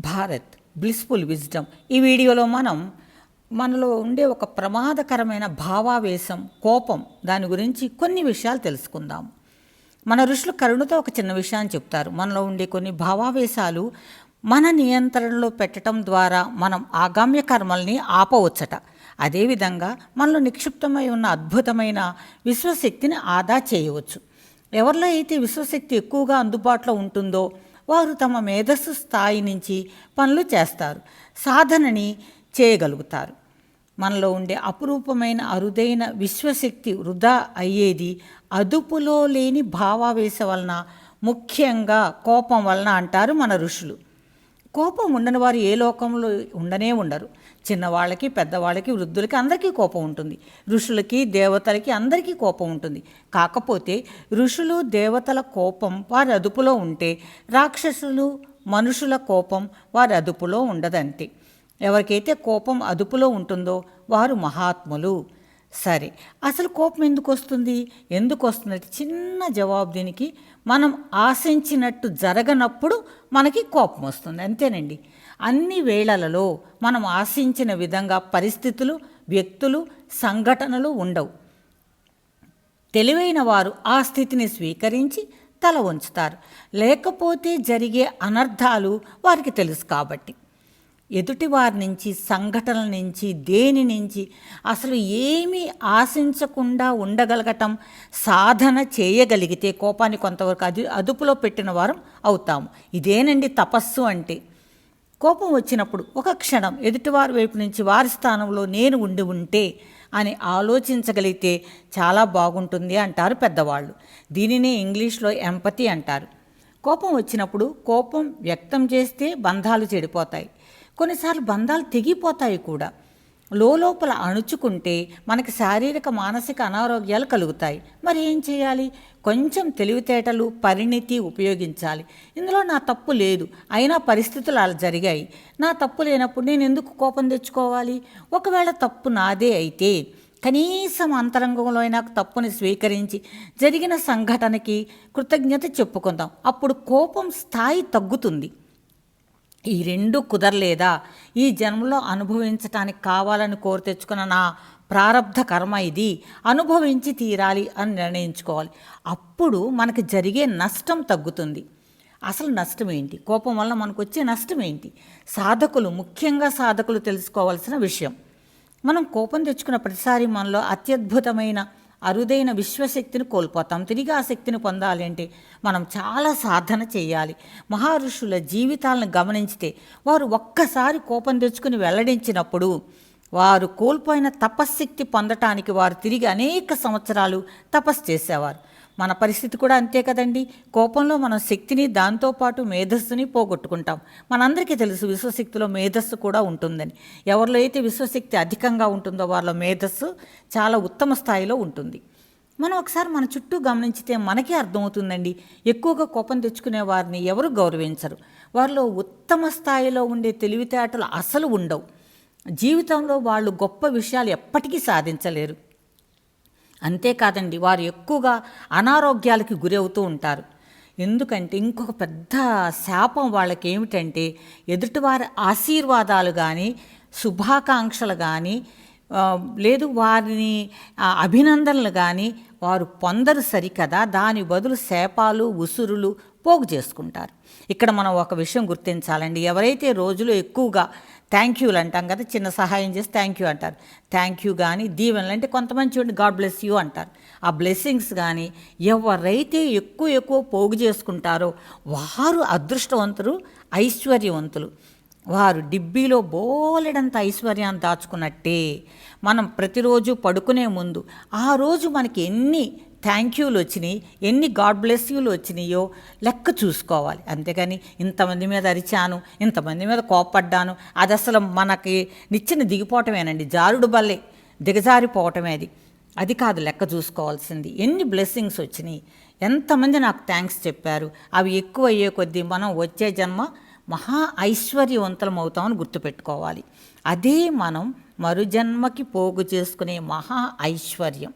Bharat blissful wisdom ఈ వీడియోలో మనం మనలో ఉండే ఒక ప్రమాదకరమైన భావావేశం కోపం దాని గురించి కొన్ని విషయాలు తెలుసుకుందాం. మన ఋషులు కరుణతో ఒక చిన్న విషయాన్ని చెప్తారు. మనలో ఉండే కొన్ని భావావేశాలు మన నియంత్రణలో పెట్టడం ద్వారా మనం ఆగామ్య కర్మల్ని ఆపవచ్చట. అదేవిధంగా మనలో నిక్షిప్తమై ఉన్న అద్భుతమైన విశ్వశక్తిని ఆదా చేయవచ్చు. ఎవరిలో అయితే విశ్వశక్తి ఎక్కువగా అందుబాటులో ఉంటుందో వారు తమ మేధస్సు స్థాయి నుంచి పనులు చేస్తారు సాధనని చేయగలుగుతారు. మనలో ఉండే అపురూపమైన అరుదైన విశ్వశక్తి వృధా అయ్యేది అదుపులో లేని భావావేశ వలన ముఖ్యంగా కోపం వలన అంటారు మన ఋషులు. కోపం ఉండని వారు ఏ లోకంలో ఉండనే ఉండరు. చిన్నవాళ్ళకి పెద్దవాళ్ళకి వృద్ధులకి అందరికీ కోపం ఉంటుంది. ఋషులకి దేవతలకి అందరికీ కోపం ఉంటుంది. కాకపోతే ఋషులు దేవతల కోపం వారి అదుపులో ఉంటే రాక్షసులు మనుషుల కోపం వారి అదుపులో ఉండదంతే. ఎవరికైతే కోపం అదుపులో ఉంటుందో వారు మహాత్ములు. సరే అసలు కోపం ఎందుకు వస్తుంది? ఎందుకు వస్తుంది? చిన్న జవాబు దీనికి మనం ఆశించినట్టు జరగనప్పుడు మనకి కోపం వస్తుంది. అంతేనండి. అన్ని వేళలలో మనం ఆశించిన విధంగా పరిస్థితులు వ్యక్తులు సంఘటనలు ఉండవు. తెలివైన వారు ఆ స్థితిని స్వీకరించి తల ఉంచుతారు లేకపోతే జరిగే అనర్థాలు వారికి తెలుసు కాబట్టి. ఎదుటివారి నుంచి సంఘటనల నుంచి దేని నుంచి అసలు ఏమీ ఆశించకుండా ఉండగలగటం సాధన చేయగలిగితే కోపాన్ని కొంతవరకు అది అదుపులో పెట్టిన వారం అవుతాము. ఇదేనండి తపస్సు అంటే. కోపం వచ్చినప్పుడు ఒక క్షణం ఎదుటివారి వైపు నుంచి వారి స్థానంలో నేను ఉండి ఉంటే అని ఆలోచించగలిగితే చాలా బాగుంటుంది అంటారు పెద్దవాళ్ళు. దీనినే ఇంగ్లీష్లో ఎంపతి అంటారు. కోపం వచ్చినప్పుడు కోపం వ్యక్తం చేస్తే బంధాలు చెడిపోతాయి. కొన్నిసార్లు బంధాలు తెగిపోతాయి కూడా. లోపల అణుచుకుంటే మనకి శారీరక మానసిక అనారోగ్యాలు కలుగుతాయి. మరి ఏం చేయాలి? కొంచెం తెలివితేటలు పరిణితి ఉపయోగించాలి. ఇందులో నా తప్పు లేదు. అయినా పరిస్థితులు అలా జరిగాయి. నా తప్పు లేనప్పుడు నేను ఎందుకు కోపం తెచ్చుకోవాలి? ఒకవేళ తప్పు నాదే అయితే కనీసం అంతరంగంలో అయినా తప్పుని స్వీకరించి జరిగిన సంఘటనకి కృతజ్ఞత చెప్పుకుందాం. అప్పుడు కోపం స్థాయి తగ్గుతుంది. ఈ రెండు కుదరలేదా? ఈ జన్మలో అనుభవించటానికి కావాలని కోరి తెచ్చుకున్న నా ప్రారంధ కర్మ ఇది. అనుభవించి తీరాలి అని నిర్ణయించుకోవాలి. అప్పుడు మనకి జరిగే నష్టం తగ్గుతుంది. అసలు నష్టం ఏంటి కోపం వల్ల మనకు వచ్చే నష్టం ఏంటి సాధకులు ముఖ్యంగా సాధకులు తెలుసుకోవాల్సిన విషయం. మనం కోపం తెచ్చుకున్న ప్రతిసారి మనలో అత్యద్భుతమైన అరుదైన విశ్వశక్తిని కోల్పోతాం. తిరిగి ఆ శక్తిని పొందాలి అంటే మనం చాలా సాధన చేయాలి. మహర్షుల జీవితాలను గమనించితే వారు ఒక్కసారి కోపం తెచ్చుకుని వెల్లడించినప్పుడు వారు కోల్పోయిన తపశ్శక్తి పొందటానికి వారు తిరిగి అనేక సంవత్సరాలు తపస్సు చేసేవారు. మన పరిస్థితి కూడా అంతే కదండి. కోపంలో మన శక్తిని దాంతోపాటు మేధస్సుని పోగొట్టుకుంటాం. మనందరికీ తెలుసు విశ్వశక్తిలో మేధస్సు కూడా ఉంటుందని. ఎవరిలో అయితే విశ్వశక్తి అధికంగా ఉంటుందో వాళ్ళ మేధస్సు చాలా ఉత్తమ స్థాయిలో ఉంటుంది. మనం ఒకసారి మన చుట్టూ గమనించితే మనకే అర్థమవుతుందండి. ఎక్కువగా కోపం తెచ్చుకునే వారిని ఎవరు గౌరవించరు. వారిలో ఉత్తమ స్థాయిలో ఉండే తెలివితేటలు అసలు ఉండవు. జీవితంలో వాళ్ళు గొప్ప విషయాలు ఎప్పటికీ సాధించలేరు. అంతేకాదండి వారు ఎక్కువగా అనారోగ్యాలకి గురి అవుతూ ఉంటారు. ఎందుకంటే ఇంకొక పెద్ద శాపం వాళ్ళకి ఏమిటంటే ఎదుటివారి ఆశీర్వాదాలు కానీ శుభాకాంక్షలు కానీ లేదు వారిని అభినందనలు కానీ వారు పొందరు సరికదా. దాని బదులు శాపాలు ఉసురులు పోగు చేసుకుంటారు. ఇక్కడ మనం ఒక విషయం గుర్తించాలండి. ఎవరైతే రోజులో ఎక్కువగా థ్యాంక్ యూలు అంటాం కదా చిన్న సహాయం చేసి థ్యాంక్ యూ అంటారు. థ్యాంక్ యూ కానీ దీవెనలు అంటే కొంతమంది చూడండి గాడ్ బ్లెస్ యూ అంటారు. ఆ బ్లెస్సింగ్స్ కానీ ఎవరైతే ఎక్కువ ఎక్కువ పోగు చేసుకుంటారో వారు అదృష్టవంతులు ఐశ్వర్యవంతులు. వారు డిబ్బీలో బోలెడంత ఐశ్వర్యాన్ని దాచుకున్నట్టే మనం ప్రతిరోజు పడుకునే ముందు ఆ రోజు మనకి ఎన్ని థ్యాంక్ యూలు వచ్చినాయి. ఎన్ని గాడ్ బ్లెస్ యూలు వచ్చినాయో లెక్క చూసుకోవాలి. అంతేగాని ఇంతమంది మీద అరిచాను ఇంతమంది మీద కోపడ్డాను అది అసలు మనకి నిచ్చిన దిగిపోవటమేనండి. జారుడు బల్లే దిగజారిపోవటమే అది. అది కాదు లెక్క చూసుకోవాల్సింది. ఎన్ని బ్లెస్సింగ్స్ వచ్చినాయి. ఎంతమంది నాకు థ్యాంక్స్ చెప్పారు. అవి ఎక్కువ అయ్యే కొద్దీ మనం వచ్చే జన్మ మహా ఐశ్వర్యవంతులం అవుతామని గుర్తుపెట్టుకోవాలి. అదే మనం మరుజన్మకి పోగు చేసుకునే మహా ఐశ్వర్యం.